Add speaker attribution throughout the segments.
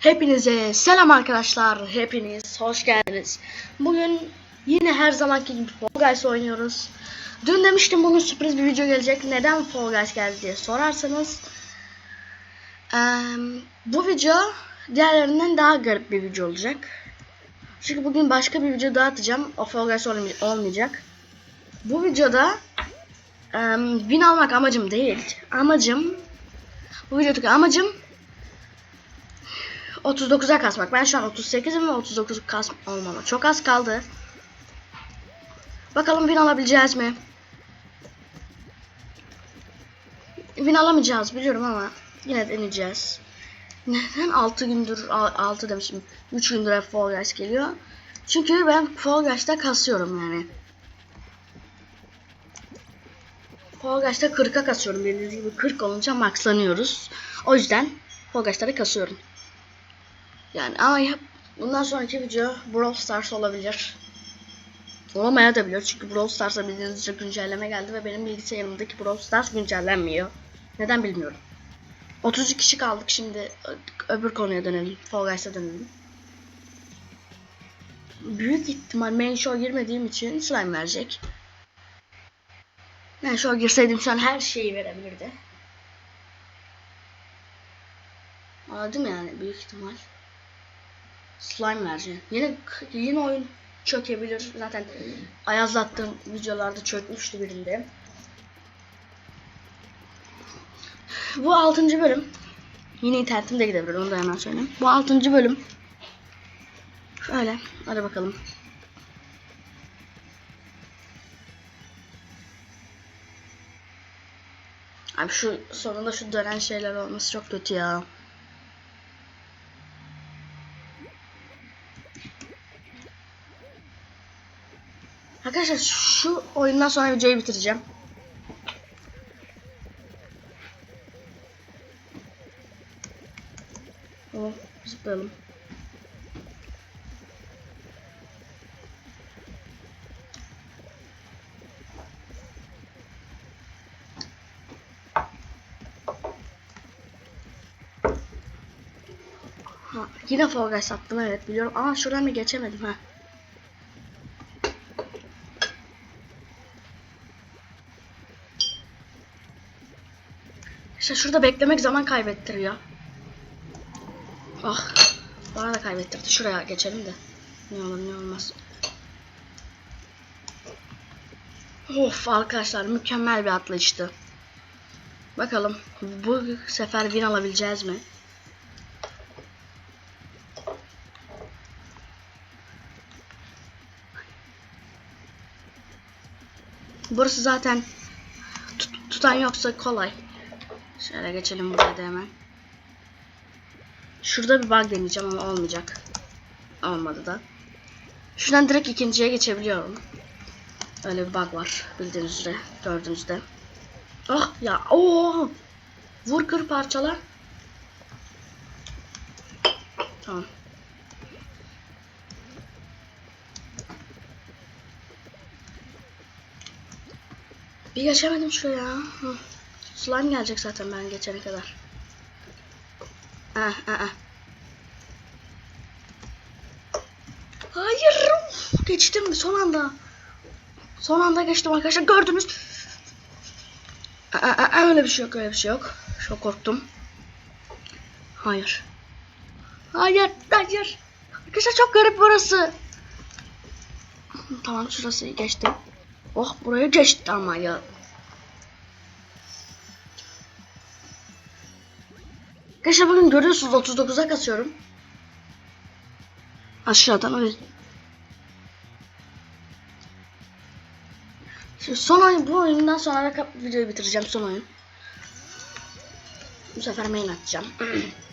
Speaker 1: Hepinize selam arkadaşlar. Hepiniz hoş geldiniz. Bugün yine her zamanki gibi Fall Guys oynuyoruz. Dün demiştim bugün sürpriz bir video gelecek. Neden Fall Guys geldi diye sorarsanız. eee, bu video diğerlerinden daha garip bir video olacak. Çünkü bugün başka bir video daha atacağım. O Fall Guys olmay- olmayacak. Bu videoda eee win almak amacım değil. Amacım bu videodaki amacım 39'a kasmak. Ben şu an 38'im ve 39 kas olmama. Çok az kaldı. Bakalım win alabileceğiz mi? Win alamayacağız biliyorum ama yine deneyeceğiz. Neden 6 gündür 6 demişim. 3 gündür Fall Guys geliyor. Çünkü ben Fall Guys'ta kasıyorum yani. Fall Guys'ta 40'a kasıyorum. Bildiğiniz gibi 40 olunca maxlanıyoruz. O yüzden Fall Guys'ta kasıyorum. Yani ama ya, bundan sonraki video Brawl Stars olabilir. Olamaya da bilir çünkü Brawl Stars'a bildiğiniz üzere güncelleme geldi ve benim bilgisayarımdaki Brawl Stars güncellenmiyor. Neden bilmiyorum. 32 kişi kaldık şimdi öbür konuya dönelim. Fall Guys'a dönelim. Büyük ihtimal main show girmediğim için slime verecek. Main show girseydim şu an her şeyi verebilirdi. Anladım yani büyük ihtimal. Slime verecek. Yine yine oyun çökebilir. Zaten ayazlattığım videolarda çökmüştü birinde. Bu 6. bölüm. Yine internetim de gidebilir onu da hemen söyleyeyim. Bu 6. bölüm. Şöyle hadi bakalım. Abi şu sonunda şu dönen şeyler olması çok kötü ya. Arkadaşlar şu oyundan sonra videoyu bitireceğim. Tamam, zıplayalım. Ha, yine Fall Guys attım evet biliyorum ama şuradan bir geçemedim ha. İşte şurada beklemek zaman kaybettiriyor. Ah. Bana da kaybettirdi. Şuraya geçelim de. Ne olur ne olmaz. Of arkadaşlar mükemmel bir atlayıştı. Bakalım bu sefer win alabileceğiz mi? Burası zaten tut- tutan yoksa kolay. Şöyle geçelim buraya da hemen. Şurada bir bug deneyeceğim ama olmayacak. Olmadı da. Şuradan direkt ikinciye geçebiliyorum. Öyle bir bug var bildiğiniz üzere gördüğünüzde. Ah ya oo! Vur kır parçala. Tamam. Bir geçemedim şuraya. Hı. Slime gelecek zaten ben geçene kadar. Ah ah ah. Hayır. Geçtim son anda. Son anda geçtim arkadaşlar gördünüz. Aa, aa, aa, öyle bir şey yok öyle bir şey yok. Çok korktum. Hayır. Hayır hayır. Arkadaşlar çok garip burası. Tamam şurası geçtim. Oh buraya geçti ama ya. Arkadaşlar bugün görüyorsunuz 39'a kasıyorum. Aşağıdan öyle. Şimdi son oyun bu oyundan sonra videoyu bitireceğim son oyun. Bu sefer main atacağım.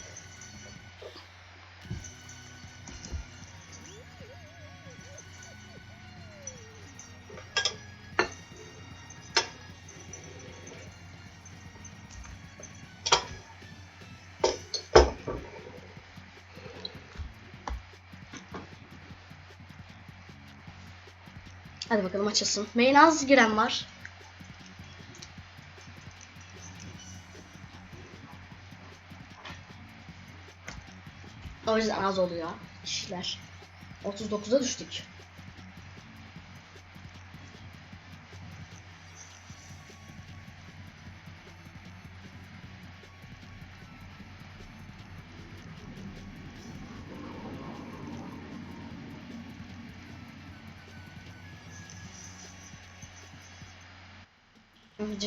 Speaker 1: Hadi bakalım açılsın. Main az giren var. O yüzden az oluyor kişiler. 39'a düştük.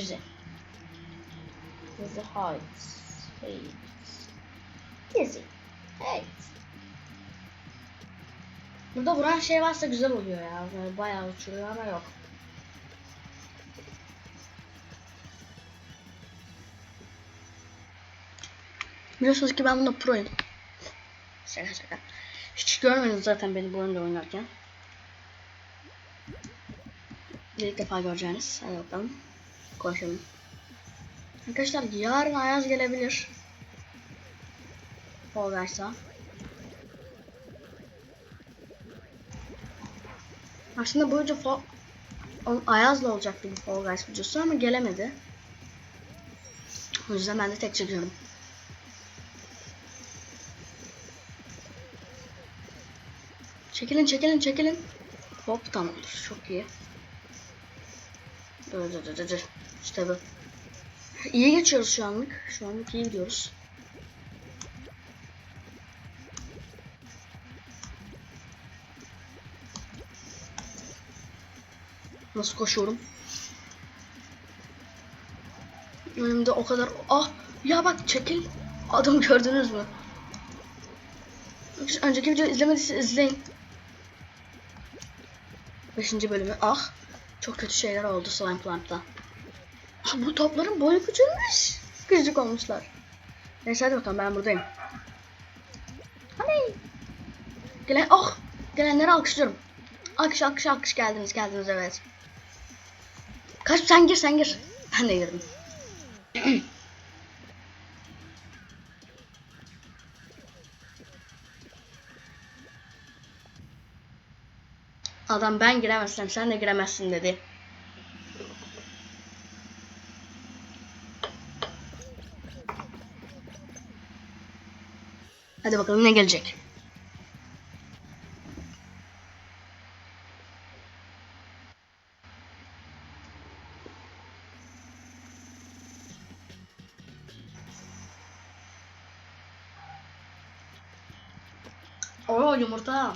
Speaker 1: Dizi. Dizi Heights. Heights. Dizi. Heights. Burada vuran şey varsa güzel oluyor ya. Böyle bayağı uçuruyor ama yok. Biliyorsunuz ki ben bunda proyum. Şaka şaka. Hiç görmediniz zaten beni bu oyunda oynarken. İlk defa göreceğiniz. Hadi bakalım. Konuşalım. Arkadaşlar yarın Ayaz gelebilir. Fall Guys'a. Aslında bu. O- Ayaz'la olacaktı bu Fall Guys videosu ama gelemedi. O yüzden ben de tek çekiyorum. Çekilin çekilin çekilin. Hop tamamdır çok iyi. Dur dur dur, dur. İşte bu. İyi geçiyoruz şu anlık. Şu anlık iyi gidiyoruz. Nasıl koşuyorum? Önümde o kadar... Ah! Ya bak çekil. Adam gördünüz mü? Önceki videoyu izlemediyseniz izleyin. Beşinci bölümü. Ah! Çok kötü şeyler oldu Slime Plant'ta. Bu topların boyu küçülmüş. Küçük olmuşlar. Neyse hadi bakalım ben buradayım. Hani? Gelen, oh! Gelenleri alkışlıyorum. Alkış alkış alkış geldiniz geldiniz evet. Kaç sen gir sen gir. Ben de girdim. Adam ben giremezsem sen de giremezsin dedi. Hadi bakalım ne gelecek. Oo yumurta.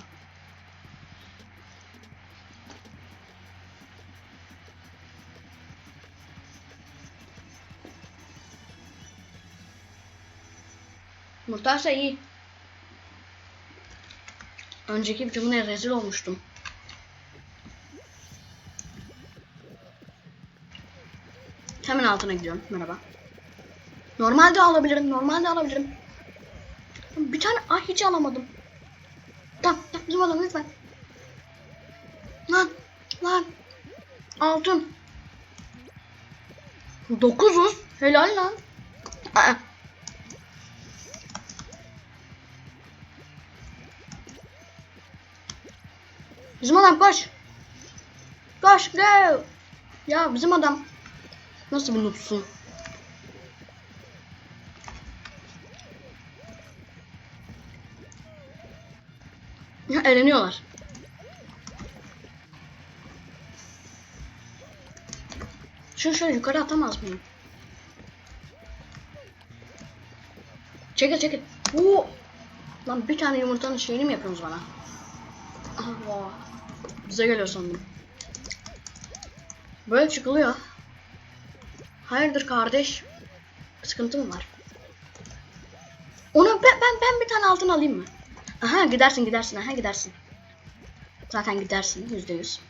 Speaker 1: Yumurtaysa iyi. Önceki videomda rezil olmuştum. Hemen altına gidiyorum. Merhaba. Normalde alabilirim. Normalde alabilirim. Bir tane ah hiç alamadım. Tamam, bizim adam lütfen. Lan, lan. Altın. Dokuzuz. Helal lan. Aa. Bizim adam koş. Koş go. Ya bizim adam nasıl bir noobsun? Ya eğleniyorlar. Şunu şöyle yukarı atamaz mıyım? Çekil çekil. Oo. Lan bir tane yumurtanın şeyini mi yapıyorsunuz bana? Allah. Bize geliyor sandım. Böyle çıkılıyor. Hayırdır kardeş? Sıkıntı mı var? Onu ben, ben, ben bir tane altın alayım mı? Aha gidersin gidersin aha gidersin. Zaten gidersin yüzde yüz.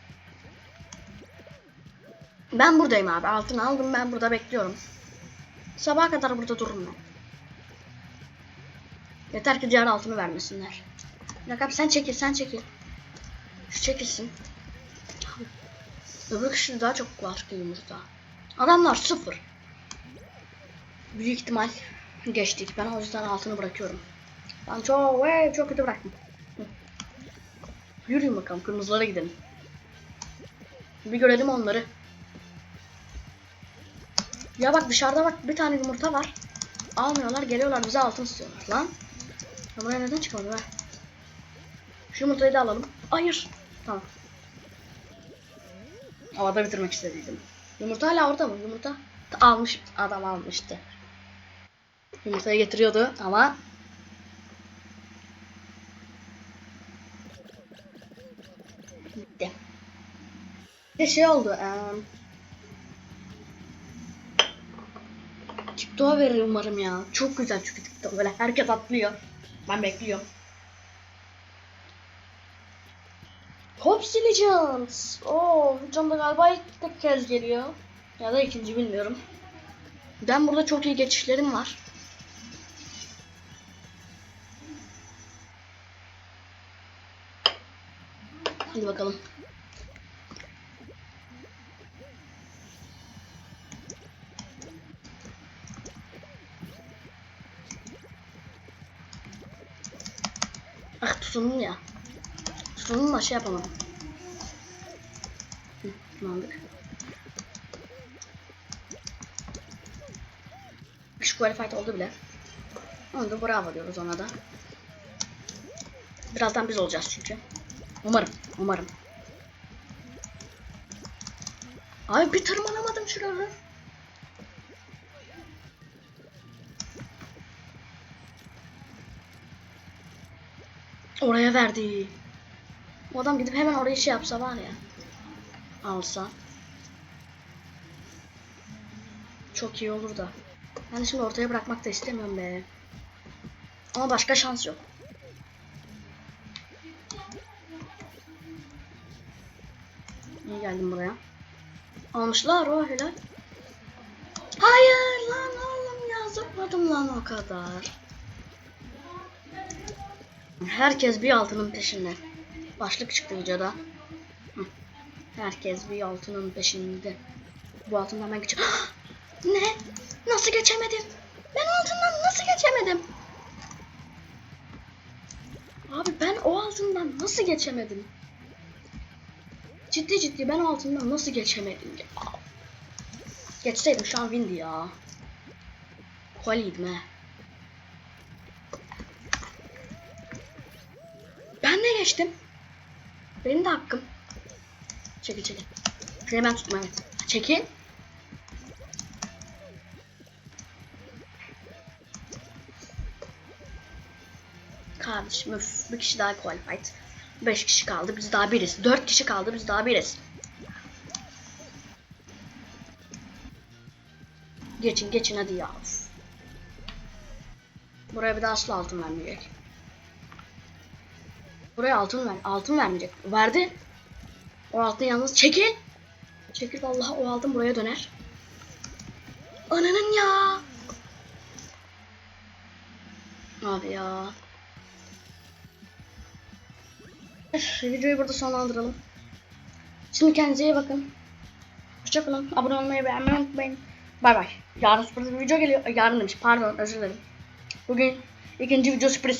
Speaker 1: Ben buradayım abi altın aldım ben burada bekliyorum. Sabaha kadar burada dururum ben. Yeter ki diğer altını vermesinler. Bak abi sen çekil sen çekil. Şu çekilsin. Öbür kişi daha çok ki yumurta. Adamlar sıfır. Büyük ihtimal geçtik. Ben o yüzden altını bırakıyorum. Ben çok, hey, çok kötü bıraktım. Yürüyün bakalım kırmızılara gidelim. Bir görelim onları. Ya bak dışarıda bak bir tane yumurta var. Almıyorlar geliyorlar bize altın istiyorlar lan. Ben buraya neden çıkamadım ha? Şu yumurtayı da alalım. Hayır. Tamam. Havada bitirmek istediydim. Yumurta hala orada mı? Yumurta almış. Adam almıştı. Yumurtayı getiriyordu ama gitti. Bir şey oldu. eee TikTok'a verir umarım ya. Çok güzel çünkü TikTok böyle herkes atlıyor. Ben bekliyorum. Hops Legends. Oo, hocam da galiba ilk kez geliyor. Ya da ikinci bilmiyorum. Ben burada çok iyi geçişlerim var. Hadi bakalım. Ah tutundum ya. Da şey yapamadım. Hı, Tamamdır. Şu qualified oldu bile. Onu da bravo diyoruz ona da. Birazdan biz olacağız çünkü. Umarım. Umarım. Ay bir tırmanamadım şuraları. Oraya verdi. O adam gidip hemen oraya şey yapsa var ya. Alsa. Çok iyi olur da. De şimdi ortaya bırakmak da istemiyorum be. Ama başka şans yok. Niye geldim buraya? Almışlar o helal. Hayır lan oğlum ya zıpladım lan o kadar. Herkes bir altının peşinde. Başlık çıktı videoda. Herkes bir altının peşinde. Bu altından ben geç... ne? Nasıl geçemedim? Ben altından nasıl geçemedim? Abi ben o altından nasıl geçemedim? Ciddi ciddi ben altından nasıl geçemedim ya? Geçseydim şu an windi ya. Koliydim he. Ben de geçtim. Benim de hakkım. Çekil çekil. Şurayı ben tutmam evet. Çekil. Kardeşim öf. Bir kişi daha qualified. Beş kişi kaldı. Biz daha biriz. Dört kişi kaldı. Biz daha biriz. Geçin geçin hadi ya. Buraya bir daha asla altın vermeyecek. Buraya altın ver. Altın vermeyecek. Verdi. O altın yalnız çekil. Çekil vallahi o altın buraya döner. Ananın ya. Abi ya. Videoyu burada sonlandıralım. Şimdi kendinize iyi bakın. Hoşçakalın. Abone olmayı beğenmeyi unutmayın. Bay bay. Yarın sürpriz bir video geliyor. Yarın demiş. Pardon özür dilerim. Bugün ikinci video sürpriz.